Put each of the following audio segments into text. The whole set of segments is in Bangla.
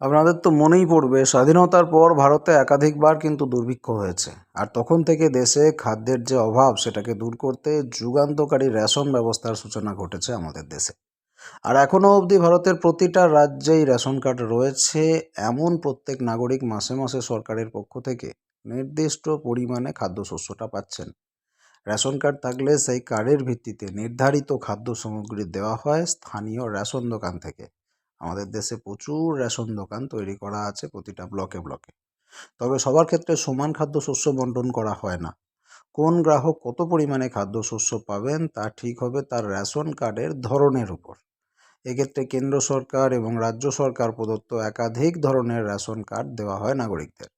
আপনাদের তো মনেই পড়বে, স্বাধীনতার পর ভারতে একাধিকবার কিন্তু দুর্ভিক্ষ হয়েছে। আর তখন থেকে দেশে খাদ্যের যে অভাব, সেটাকে দূর করতে যুগান্তকারী রেশন ব্যবস্থার সূচনা ঘটেছে আমাদের দেশে। আর এখনও অবধি ভারতের প্রতিটা রাজ্যেই রেশন কার্ড রয়েছে এমন প্রত্যেক নাগরিক মাসে মাসে সরকারের পক্ষ থেকে নির্দিষ্ট পরিমাণে খাদ্যশস্যটা পাচ্ছেন। রেশন কার্ড থাকলে সেই কার্ডের ভিত্তিতে নির্ধারিত খাদ্য সামগ্রী দেওয়া হয় স্থানীয় রেশন দোকান থেকে। আমাদের দেশে প্রচুর রেশন দোকান তৈরি করা আছে প্রতিটা ব্লকে ব্লকে। তবে সবার ক্ষেত্রে সমান খাদ্যশস্য বন্টন করা হয় না। কোন গ্রাহক কত পরিমাণে খাদ্যশস্য পাবেন তা ঠিক হবে তার রেশন কার্ডের ধরনের উপর। এক্ষেত্রে কেন্দ্র সরকার এবং রাজ্য সরকার প্রদত্ত একাধিক ধরনের রেশন কার্ড দেওয়া হয় নাগরিকদের।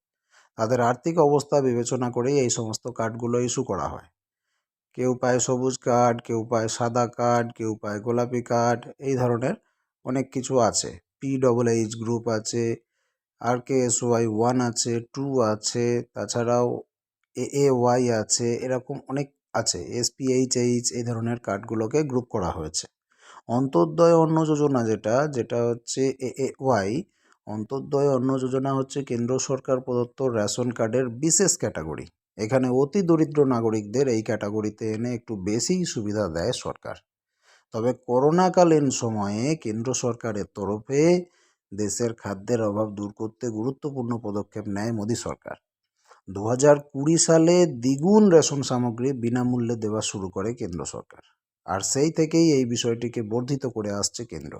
তাদের আর্থিক অবস্থা বিবেচনা করেই এই সমস্ত কার্ডগুলো ইস্যু করা হয়। কেউ পায় সবুজ কার্ড, কেউ পায় সাদা কার্ড, কেউ পায় গোলাপি কার্ড, এই ধরনের অনেক কিছু আছে। পি ডবল এইচ গ্রুপ আছে আর কে এস ওয়াই ওয়ান আছে টু আছে, তাছাড়াও এ এ ওয়াই আছে, এরকম অনেক আছে। এস পি এইচ এই ধরনের কার্ডগুলোকে গ্রুপ করা হয়েছে। অন্তর্দয় অন্ন যোজনা যেটা যেটা হচ্ছে এ এ ওয়াই অন্তর্দয় অন্ন যোজনা হচ্ছে কেন্দ্র সরকার প্রদত্ত রেশন কার্ডের বিশেষ ক্যাটাগরি এখানে অতি দরিদ্র নাগরিকদের এই ক্যাটাগরিতে এনে একটু বেশিই সুবিধা দেয় সরকার। তবে করোনাকালীন সময়ে কেন্দ্র সরকারের তরফে দেশের খাদ্যের অভাব দূর করতে গুরুত্বপূর্ণ পদক্ষেপ নেয় মোদী সরকার। দু কুড়ি সালে দ্বিগুণ রেশন সামগ্রী বিনামূল্যে দেওয়া শুরু করে কেন্দ্র সরকার। আর সেই থেকেই এই বিষয়টিকে বর্ধিত করে আসছে কেন্দ্র।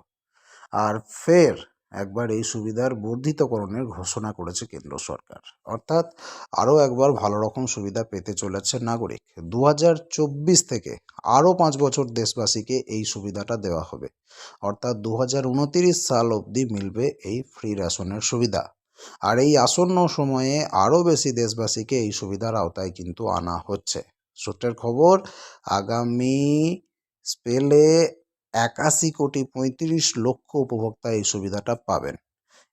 আর ফের একবার এই সুবিধার বর্ধিতকরণের ঘোষণা করেছে কেন্দ্র সরকার। অর্থাৎ আরও একবার ভালো রকম সুবিধা পেতে চলেছে নাগরিক। দু থেকে আরও পাঁচ বছর দেশবাসীকে এই সুবিধাটা দেওয়া হবে। অর্থাৎ দু হাজার উনত্রিশ সাল অবধি মিলবে এই ফ্রি রেশনের সুবিধা। আর এই আসন্ন সময়ে আরও বেশি দেশবাসীকে এই সুবিধার আওতায় কিন্তু আনা হচ্ছে। সূত্রের খবর, আগামী স্পেলে একাশি কোটি পঁয়ত্রিশ লক্ষ উপভোক্তা এই সুবিধাটা পাবেন।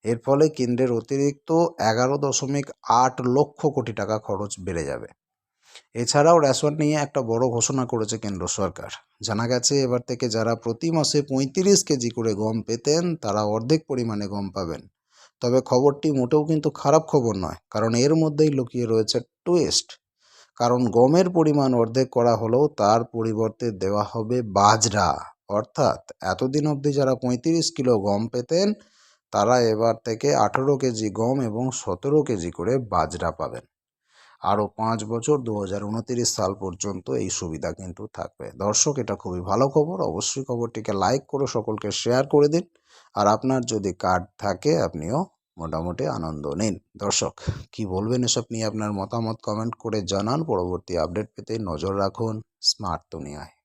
এর ফলে কেন্দ্রের অতিরিক্ত এগারো দশমিক আট লক্ষ কোটি টাকা খরচ বেড়ে যাবে। এছাড়াও রেশন নিয়ে একটা বড় ঘোষণা করেছে কেন্দ্র সরকার। জানা গেছে, এবার থেকে যারা প্রতি মাসে পঁয়ত্রিশ কেজি করে গম পেতেন, তারা অর্ধেক পরিমাণে গম পাবেন। তবে খবরটি মোটেও কিন্তু খারাপ খবর নয়, কারণ এর মধ্যেই লুকিয়ে রয়েছে টুয়েস্ট কারণ গমের পরিমাণ অর্ধেক করা হলেও তার পরিবর্তে দেওয়া হবে বাজরা। অর্থাৎ এতদিন অবধি যারা পঁয়ত্রিশ কিলো গম পেতেন, তারা এবার থেকে আঠেরো কেজি গম এবং সতেরো কেজি করে বাজরা পাবেন। আরও পাঁচ বছর দু সাল পর্যন্ত এই সুবিধা কিন্তু থাকবে। দর্শক, এটা খুবই ভালো খবর। অবশ্যই খবরটিকে লাইক করে সকলকে শেয়ার করে দিন। আর আপনার যদি কার্ড থাকে, আপনিও মোটামুটি আনন্দ নিন। দর্শক, কি বলবেন এসব নিয়ে আপনার মতামত কমেন্ট করে জানান। পরবর্তী আপডেট পেতে নজর রাখুন স্মার্ট দুনিয়ায়।